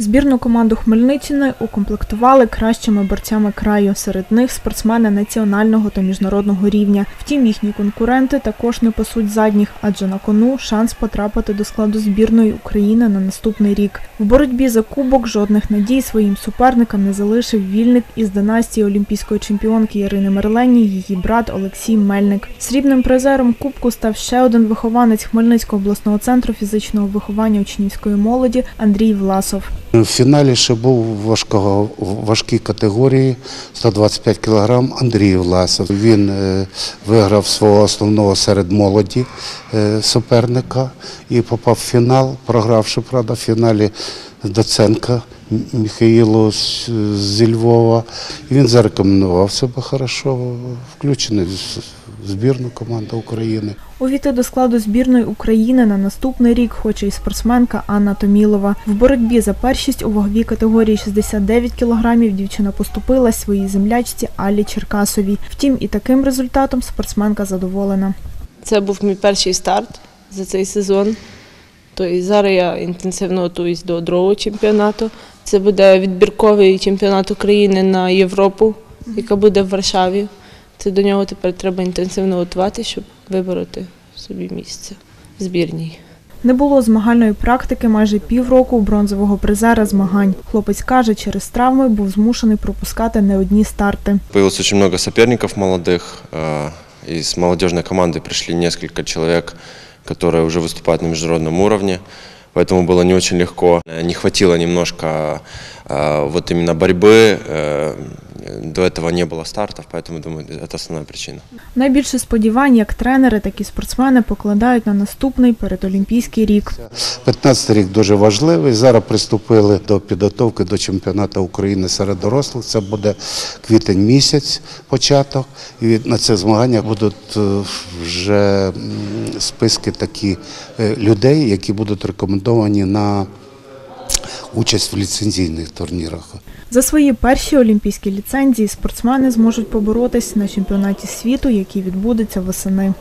Збірну команду Хмельниччини укомплектували кращими борцями краю. Серед них спортсмени національного та міжнародного рівня. Втім, їхні конкуренти також не пасуть задніх, адже на кону шанс потрапити до складу збірної України на наступний рік. В боротьбі за кубок жодних надій своїм суперникам не залишив вільник із династії олімпійської чемпіонки Ірини Мерлені, її брат Олексій Мельник. Срібним призером кубку став ще один вихованець Хмельницького обласного центру фізичного виховання учнівської молоді Андрій Власов. В фіналі ще був важкого, важкій категорії 125 кг Андрій Власов. Він е, виграв свого основного серед молоді е, суперника і попав в фінал, програвши, правда, в фіналі Доценка Михаїлу зі Львова. Він зарекомендував себе хорошо, включений збірну команду України. Увійти до складу збірної України на наступний рік хоче і спортсменка Анна Томілова. В боротьбі за першість у ваговій категорії 69 кілограмів дівчина поступила своїй землячці Алі Черкасовій. Втім, і таким результатом спортсменка задоволена. Це був мій перший старт за цей сезон. Тобто зараз я інтенсивно готуюсь до другого чемпіонату. Це буде відбірковий чемпіонат України на Європу, яка буде в Варшаві. Це до нього тепер треба інтенсивно готувати, щоб вибороти собі місце в збірній. Не було змагальної практики майже півроку у бронзового призера змагань. Хлопець каже, через травми був змушений пропускати не одні старти. Появилось очень много соперников молодых. э, Из молодежной команды пришли несколько человек, которые уже выступают на международном уровне. Поэтому было не очень легко. Э, Не хватило немножко э, вот именно борьбы. э, До этого не было стартов, поэтому, думаю, это основная причина. Найбільше сподівань як тренери, так і спортсмени покладають на наступний передолімпійський рік. 15 рік дуже важливий. Зараз приступили до підготовки до чемпіонату України серед дорослих. Це буде квітень місяць початок. І від- на це змагання будуть е, вже м, списки такі е, людей, які будуть рекомендовані на участь в ліцензійних турнірах. За свої перші олімпійські ліцензії спортсмени зможуть поборотись на чемпіонаті світу, який відбудеться восени.